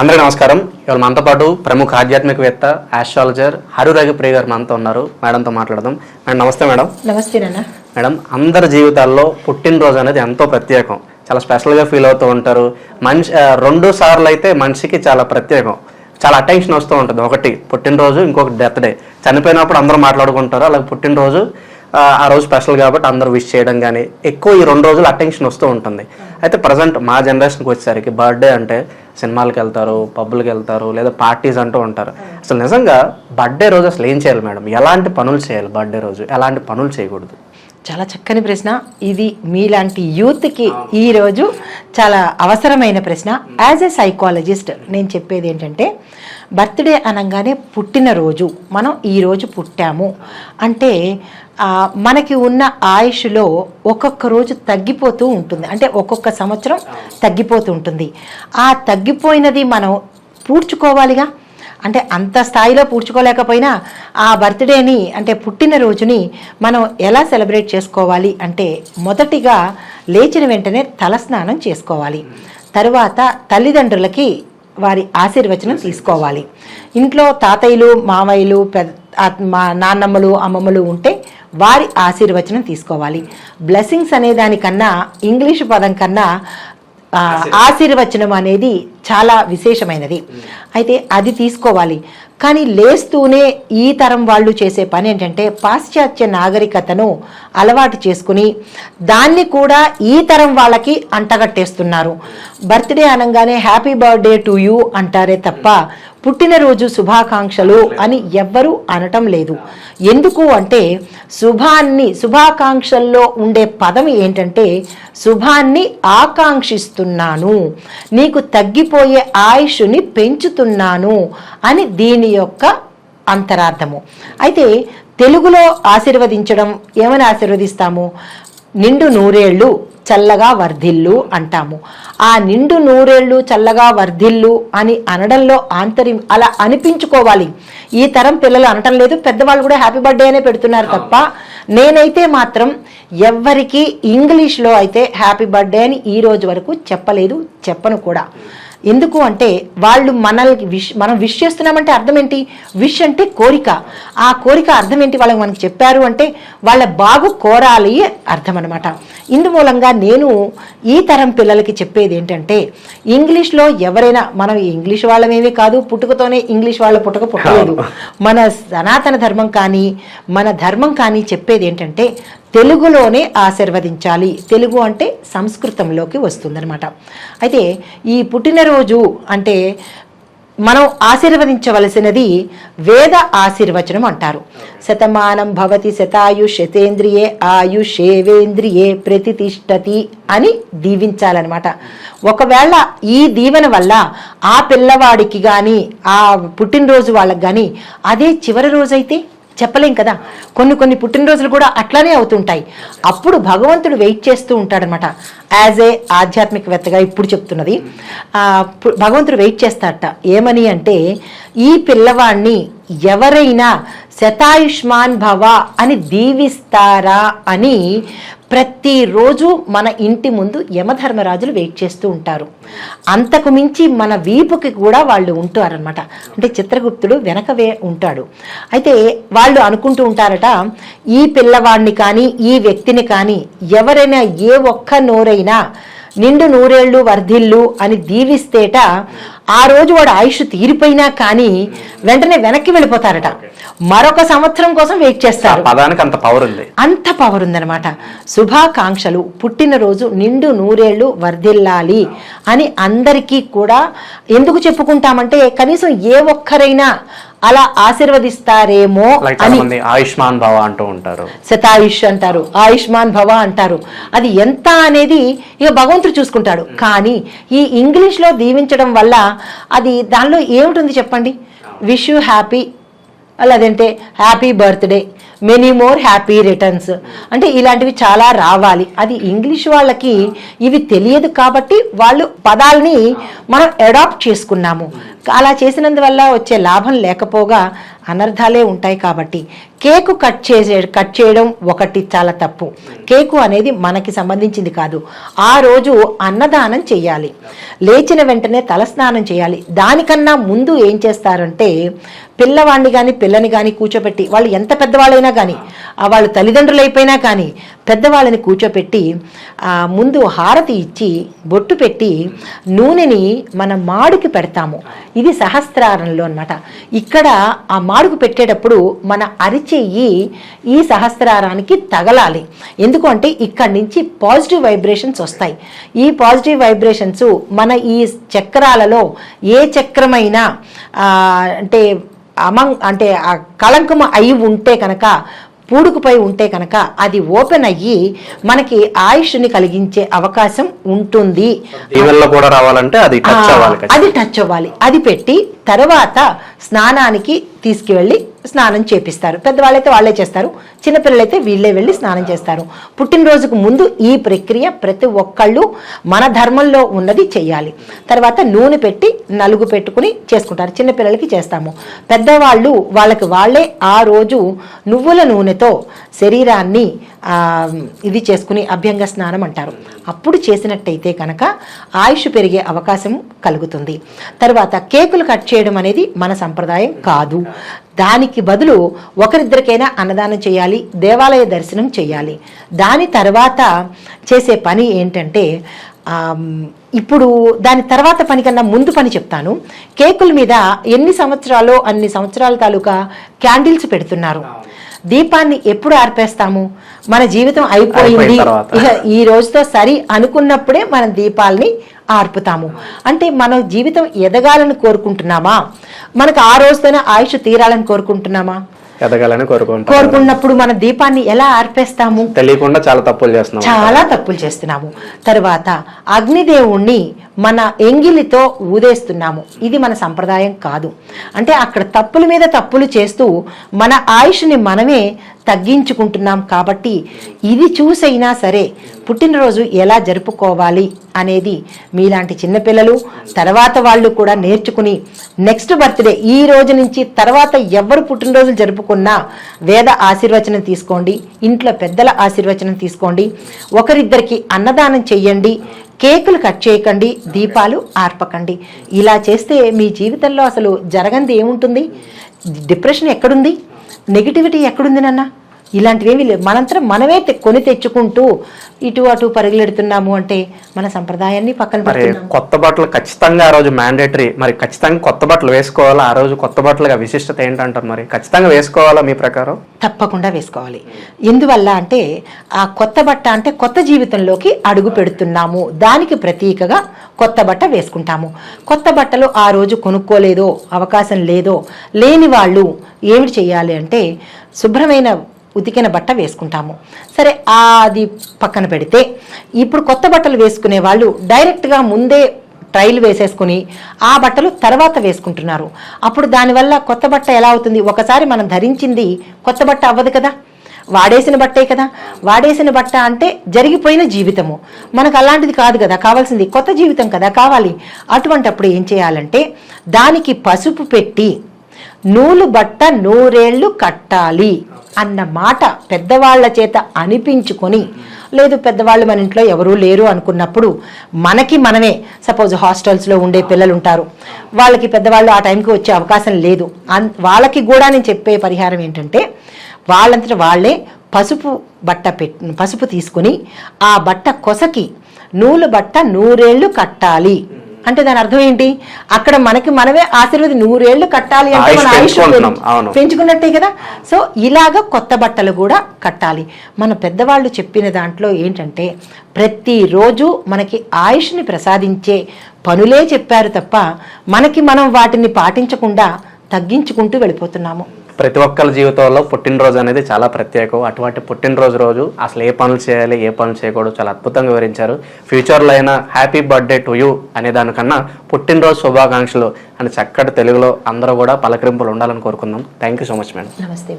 అందరికీ నమస్కారం. ఇవాళ మనతో పాటు ప్రముఖ ఆధ్యాత్మికవేత్త ఆస్ట్రాలజర్ హరురగి ప్రియ గారు మనతో ఉన్నారు. మేడంతో మాట్లాడదాం. మేడం నమస్తే మేడం. నమస్తే నాన్న. మేడం అందరి జీవితాల్లో పుట్టినరోజు అనేది ఎంతో ప్రత్యేకం. చాలా స్పెషల్గా ఫీల్ అవుతూ ఉంటారు. మనిషి రెండు సార్లు అయితే మనిషికి చాలా ప్రత్యేకం. చాలా అటెన్షన్ వస్తూ ఉంటుంది. ఒకటి పుట్టినరోజు ఇంకొకటి డెత్ డే చనిపోయినప్పుడు అందరూ మాట్లాడుకుంటారు? అలాగే పుట్టినరోజు ఆ, రోజు స్పెషల్ కాబట్టి అందరూ విష్ చేయడం కానీ ఎక్కువ ఈ రెండు రోజులు అటెన్షన్ వస్తూ ఉంటుంది. అయితే ప్రజెంట్ మా జనరేషన్కి వచ్చేసరికి బర్త్డే అంటే సినిమాలకు వెళ్తారు పబ్బులకు వెళ్తారు లేదా పార్టీస్ అంటూ ఉంటారు. అసలు నిజంగా బర్త్డే రోజు అసలు ఏం చేయాలి మేడం? ఎలాంటి పనులు చేయాలి బర్త్డే రోజు? ఎలాంటి పనులు చేయకూడదు? చాలా చక్కని ప్రశ్న. ఇది మీలాంటి యూత్కి ఈరోజు చాలా అవసరమైన ప్రశ్న. యాజ్ ఎ సైకాలజిస్ట్ నేను చెప్పేది ఏంటంటే బర్త్డే అనగానే పుట్టినరోజు మనం ఈరోజు పుట్టాము. అంటే మనకి ఉన్న ఆయుష్లో ఒక్కొక్క రోజు తగ్గిపోతూ ఉంటుంది. అంటే ఒక్కొక్క సంవత్సరం తగ్గిపోతూ ఉంటుంది. ఆ తగ్గిపోయినది మనం పూడ్చుకోవాలిగా? అంటే అంత స్థాయిలో పూడ్చుకోలేకపోయినా ఆ బర్త్డేని అంటే పుట్టినరోజుని మనం ఎలా సెలబ్రేట్ చేసుకోవాలి అంటే మొదటిగా లేచిన వెంటనే తలస్నానం చేసుకోవాలి. తరువాత తల్లిదండ్రులకి వారి ఆశీర్వచనం తీసుకోవాలి. ఇంట్లో తాతయ్యలు మామయ్యలు పెద్ద మా నాన్నమ్మలు అమ్మమ్మలు ఉంటే వారి ఆశీర్వచనం తీసుకోవాలి. బ్లెస్సింగ్స్ అనే దానికన్నా ఇంగ్లీషు పదం కన్నా ఆశీర్వచనం అనేది చాలా విశేషమైనది. అయితే అది తీసుకోవాలి. కానీ లేస్తూనే ఈ తరం వాళ్ళు చేసే పని ఏంటంటే పాశ్చాత్య నాగరికతను అలవాటు చేసుకుని దాన్ని కూడా ఈ తరం వాళ్ళకి అంటగట్టేస్తున్నారు. బర్త్డే అనగానే హ్యాపీ బర్త్డే టు యూ అంటారే తప్ప పుట్టినరోజు శుభాకాంక్షలు అని ఎవ్వరూ అనటం లేదు. ఎందుకు అంటే శుభాన్ని శుభాకాంక్షల్లో ఉండే పదం ఏంటంటే శుభాన్ని ఆకాంక్షిస్తున్నాను నీకు తగ్గిపోయే ఆయుష్ని పెంచుతున్నాను అని దీని యొక్క అంతరార్థము. అయితే తెలుగులో ఆశీర్వదించడం ఏమని ఆశీర్వదిస్తాము? నిండు నూరేళ్ళు చల్లగా వర్ధిల్లు అంటాము. ఆ నిండు నూరేళ్ళు చల్లగా వర్ధిల్లు అని అనడంలో ఆంతర్యం అలా అనిపించుకోవాలి. ఈ తరం పిల్లలు అనటం లేదు. పెద్దవాళ్ళు కూడా హ్యాపీ బర్త్డే అనే పెడుతున్నారు తప్ప నేనైతే మాత్రం ఎవ్వరికీ ఇంగ్లీష్లో అయితే హ్యాపీ బర్త్డే అని ఈ రోజు వరకు చెప్పలేదు చెప్పను కూడా. ఎందుకు అంటే వాళ్ళు మనల్ని విష్ మనం విష్ చేస్తున్నామంటే అర్థం ఏంటి? విష్ అంటే కోరిక. ఆ కోరిక అర్థం ఏంటి వాళ్ళకి మనకి చెప్పారు అంటే వాళ్ళ బాగు కోరాలి అర్థం అనమాట ఇందుమూలంగా నేను ఈ తరం పిల్లలకి చెప్పేది ఏంటంటే ఇంగ్లీష్లో ఎవరైనా మనం ఇంగ్లీష్ వాళ్ళమేమీ కాదు పుట్టుకతోనే ఇంగ్లీష్ వాళ్ళ పుట్టుక పుట్టలేదు. మన సనాతన ధర్మం కానీ మన ధర్మం కానీ చెప్పేది ఏంటంటే తెలుగులోనే ఆశీర్వదించాలి. తెలుగు అంటే సంస్కృతంలోకి వస్తుందనమాట అయితే ఈ పుట్టినరోజు అంటే మనం ఆశీర్వదించవలసినది వేద ఆశీర్వచనం అంటారు. శతమానం భవతి శతాయు శతేంద్రియే ఆయుషేవేంద్రియే ప్రతితిష్టతి అని దీవించాలన్నమాట. ఒకవేళ ఈ దీవెన వల్ల ఆ పిల్లవాడికి కానీ ఆ పుట్టినరోజు వాళ్ళకి కానీ అదే చివరి రోజైతే? చెప్పలేం కదా. కొన్ని కొన్ని పుట్టినరోజులు కూడా అట్లానే అవుతుంటాయి. అప్పుడు భగవంతుడు వెయిట్ చేస్తూ ఉంటాడనమాట. యాజ్ ఏ ఆధ్యాత్మికవేత్తగా ఇప్పుడు చెప్తున్నది. భగవంతుడు వెయిట్ చేస్తాడట. ఏమని అంటే ఈ పిల్లవాడిని ఎవరైనా శతాయుష్మాన్ భవ అని దీవిస్తారా అని ప్రతిరోజు మన ఇంటి ముందు యమధర్మరాజులు వెయిట్ చేస్తూ ఉంటారు. అంతకు మించి మన వీపుకి కూడా వాళ్ళు ఉంటారనమాట అంటే చిత్రగుప్తుడు వెనకవే ఉంటాడు. అయితే వాళ్ళు అనుకుంటూ ఉంటారట ఈ పిల్లవాడిని కానీ ఈ వ్యక్తిని కానీ ఎవరైనా ఏ ఒక్క నోరైనా నిండు నూరేళ్ళు వర్ధిల్లు అని దీవిస్తేట ఆ రోజు వాడు ఆయుష్ తీరిపోయినా కానీ వెంటనే వెనక్కి వెళ్ళిపోతారట. మరొక సంవత్సరం కోసం వెయిట్ చేస్తారు. పదానికి అంత పవర్ ఉంది. అంత పవర్ ఉందన్నమాట. శుభాకాంక్షలు పుట్టినరోజు నిండు నూరేళ్ళు వర్ధిల్లాలి అని అందరికీ కూడా ఎందుకు చెప్పుకుంటామంటే కనీసం ఏ ఒక్కరైనా అలా ఆశీర్వదిస్తారేమో అని ఆయుష్మాన్ భవ అంటూ ఉంటారు. శతాయుష్ అంటారు ఆయుష్మాన్ భవ అంటారు. అది ఎంత అనేది ఇక భగవంతుడు చూసుకుంటాడు. కానీ ఈ ఇంగ్లీష్లో దీవించడం వల్ల అది దానిలో ఏముంటుంది చెప్పండి? విష్ యూ హ్యాపీ లేదంటే happy birthday many more happy returns అంటే ఇలాంటివి చాలా రావాలి. అది ఇంగ్లీష్ వాళ్ళకి ఇవి తెలియదు కాబట్టి వాళ్ళు పదాలని మనం అడాప్ట్ చేసుకున్నాము. అలా చేసినందువల్ల వచ్చే లాభం లేకపోగా అనర్థాలే ఉంటాయి కాబట్టి కేకు కట్ చేసే కట్ చేయడం ఒకటి చాలా తప్పు. కేకు అనేది మనకి సంబంధించింది కాదు. ఆ రోజు అన్నదానం చేయాలి లేచిన వెంటనే తలస్నానం చేయాలి దానికన్నా ముందు ఏం చేస్తారంటే పిల్లవాడిని కానీ పిల్లని కానీ కూర్చోబెట్టి వాళ్ళు ఎంత పెద్దవాళ్ళైనా కానీ వాళ్ళు తల్లిదండ్రులు అయిపోయినా కానీ పెద్దవాళ్ళని కూర్చోపెట్టి ముందు హారతి ఇచ్చి బొట్టు పెట్టి నూనెని మన మాడుకి పెడతాము. ఇది సహస్రారంలో అన్నమాట. ఇక్కడ ఆ అడుగు పెట్టేటప్పుడు మన అరిచెయ్యి ఈ సహస్రారానికి తగలాలి. ఎందుకంటే ఇక్కడి నుంచి పాజిటివ్ వైబ్రేషన్స్ వస్తాయి. ఈ పాజిటివ్ వైబ్రేషన్స్ మన ఈ చక్రాలలో ఏ చక్రమైనా అంటే అమంగ్ అంటే ఆ కళంకం అయి ఉంటే కనుక పూడుకుపై ఉంటే కనుక అది ఓపెన్ అయ్యి మనకి ఆయుష్ని కలిగించే అవకాశం ఉంటుంది. కూడా రావాలంటే అది టచ్ అవ్వాలి అది టచ్ అవ్వాలి. అది పెట్టి తర్వాత స్నానానికి తీసుకువెళ్ళి స్నానం చేపిస్తారు. పెద్దవాళ్ళైతే వాళ్ళే చేస్తారు. చిన్నపిల్లలైతే వీళ్ళే వెళ్ళి స్నానం చేస్తారు. పుట్టినరోజుకు ముందు ఈ ప్రక్రియ ప్రతి ఒక్కళ్ళు మన ధర్మంలో ఉన్నది చెయ్యాలి. తర్వాత నూనె పెట్టి నలుగు పెట్టుకుని చేసుకుంటారు. చిన్నపిల్లలకి చేస్తాము. పెద్దవాళ్ళు వాళ్ళకి వాళ్ళే ఆ రోజు నువ్వుల నూనెతో శరీరాన్ని ఇది చేసుకుని అభ్యంగ స్నానం అంటారు. అప్పుడు చేసినట్టయితే కనుక ఆయుష్ పెరిగే అవకాశం కలుగుతుంది. తర్వాత కేకులు కట్ చేయడం అనేది మన సంప్రదాయం కాదు. దానికి బదులు ఒకరిద్దరికైనా అన్నదానం చేయాలి దేవాలయ దర్శనం చేయాలి. దాని తర్వాత చేసే పని ఏంటంటే ఇప్పుడు దాని తర్వాత పని కన్నా ముందు పని చెప్తాను. కేకుల మీద ఎన్ని సంవత్సరాలు అన్ని సంవత్సరాల తాలూకా క్యాండిల్స్ పెడుతున్నారు. దీపాన్ని ఎప్పుడు ఆర్పేస్తాము? మన జీవితం అయిపోయింది. ఈ రోజుతో సరి అనుకున్నప్పుడే మనం దీపాలని ఆర్పుతాము. అంటే మన జీవితం ఎదగాలని కోరుకుంటున్నామా? మనకు ఆ రోజుతోనే ఆయుష్ తీరాలని కోరుకుంటున్నామా? ఎదగాలని కోరుకుంటాం కోరుకున్నప్పుడు మన దీపాన్ని ఎలా ఆర్పేస్తాము? తెలియకుండా చాలా తప్పులు చేస్తున్నాం. చాలా తప్పులు చేస్తున్నాము. తర్వాత అగ్నిదేవుణ్ణి మన ఎంగిలితో ఊదేస్తున్నాము. ఇది మన సంప్రదాయం కాదు. అంటే అక్కడ తప్పుల మీద తప్పులు చేస్తూ మన ఆయుష్ని మనమే తగ్గించుకుంటున్నాం కాబట్టి ఇది చూసైనా సరే పుట్టినరోజు ఎలా జరుపుకోవాలి అనేది మీలాంటి చిన్నపిల్లలు తర్వాత వాళ్ళు కూడా నేర్చుకుని నెక్స్ట్ బర్త్డే ఈ రోజు నుంచి తర్వాత ఎవరు పుట్టినరోజులు జరుపుకున్నా వేద ఆశీర్వచనం తీసుకోండి ఇంట్లో పెద్దల ఆశీర్వచనం తీసుకోండి ఒకరిద్దరికి అన్నదానం చెయ్యండి కేకులు కట్ చేయకండి దీపాలు ఆర్పకండి. ఇలా చేస్తే మీ జీవితంలో అసలు జరగంది ఏముంటుంది? డిప్రెషన్ ఎక్కడుంది? నెగిటివిటీ ఎక్కడుంది నాన్న? ఇలాంటివేమీ లేవు. మనంతరం మనమే కొని తెచ్చుకుంటూ ఇటు అటు పరుగులెడుతున్నాము అంటే మన సంప్రదాయాన్ని పక్కన మరి కొత్త బట్టలు ఖచ్చితంగా ఆ రోజు మ్యాండేటరీ మరి ఖచ్చితంగా కొత్త బట్టలు వేసుకోవాలా? ఆ రోజు కొత్త బట్టలుగా విశిష్టత ఏంటంటారు మరి? ఖచ్చితంగా వేసుకోవాలా మీ ప్రకారం? తప్పకుండా వేసుకోవాలి. ఎందువల్ల అంటే ఆ కొత్త బట్ట అంటే కొత్త జీవితంలోకి అడుగు పెడుతున్నాము. దానికి ప్రతీకగా కొత్త బట్ట వేసుకుంటాము. కొత్త బట్టలు ఆ రోజు కొనుక్కోలేదో అవకాశం లేదో లేని వాళ్ళు ఏమిటి చేయాలి అంటే శుభ్రమైన ఉతికిన బట్ట వేసుకుంటాము. సరే అది పక్కన పెడితే ఇప్పుడు కొత్త బట్టలు వేసుకునే వాళ్ళు డైరెక్ట్గా ముందే ట్రైల్ వేసేసుకుని ఆ బట్టలు తర్వాత వేసుకుంటున్నారు. అప్పుడు దానివల్ల కొత్త బట్ట ఎలా అవుతుంది? ఒకసారి మనం ధరించింది కొత్త బట్ట అవ్వదు కదా? వాడేసిన బట్టే కదా? వాడేసిన బట్ట అంటే జరిగిపోయిన జీవితము. మనకు అలాంటిది కాదు కదా? కావాల్సింది కొత్త జీవితం కదా? కావాలి. అటువంటప్పుడు ఏం చేయాలంటే దానికి పసుపు పెట్టి నూలు బట్ట నూరేళ్ళు కట్టాలి. అన్న మాట పెద్దవాళ్ళ చేత అనిపించుకొని లేదు పెద్దవాళ్ళు మన ఇంట్లో ఎవరూ లేరు అనుకున్నప్పుడు మనకి మనమే సపోజ్ హాస్టల్స్లో ఉండే పిల్లలు ఉంటారు వాళ్ళకి పెద్దవాళ్ళు ఆ టైంకి వచ్చే అవకాశం లేదు. అన్ వాళ్ళకి కూడా నేను చెప్పే పరిహారం ఏంటంటే వాళ్ళంతట వాళ్ళే పసుపు బట్ట పెట్ పసుపు తీసుకుని ఆ బట్ట కొసకి నూలు బట్ట నూరేళ్ళు కట్టాలి. అంటే దాని అర్థం ఏంటి? అక్కడ మనకి మనమే ఆశీర్వది నూరేళ్ళు కట్టాలి అంటే మన ఆయుష్. పెంచుకున్నట్టే కదా? సో ఇలాగ కొత్త బట్టలు కూడా కట్టాలి. మన పెద్దవాళ్ళు చెప్పిన దాంట్లో ఏంటంటే ప్రతిరోజు మనకి ఆయుష్ని ప్రసాదించే పనులే చెప్పారు తప్ప మనకి మనం వాటిని పాటించకుండా తగ్గించుకుంటూ వెళ్ళిపోతున్నాము. ప్రతి ఒక్కరి జీవితంలో పుట్టినరోజు అనేది చాలా ప్రత్యేకం. అటువంటి పుట్టినరోజు రోజు అసలు ఏ పనులు చేయాలి ఏ పనులు చేయకూడదు చాలా అద్భుతంగా వివరించారు. ఫ్యూచర్లో అయినా హ్యాపీ బర్త్డే టు యూ అనే దానికన్నా పుట్టినరోజు శుభాకాంక్షలు అని చక్కటి తెలుగులో అందరూ కూడా పలకరింపులు ఉండాలని కోరుకుందాం. Thank you so much madam నమస్తే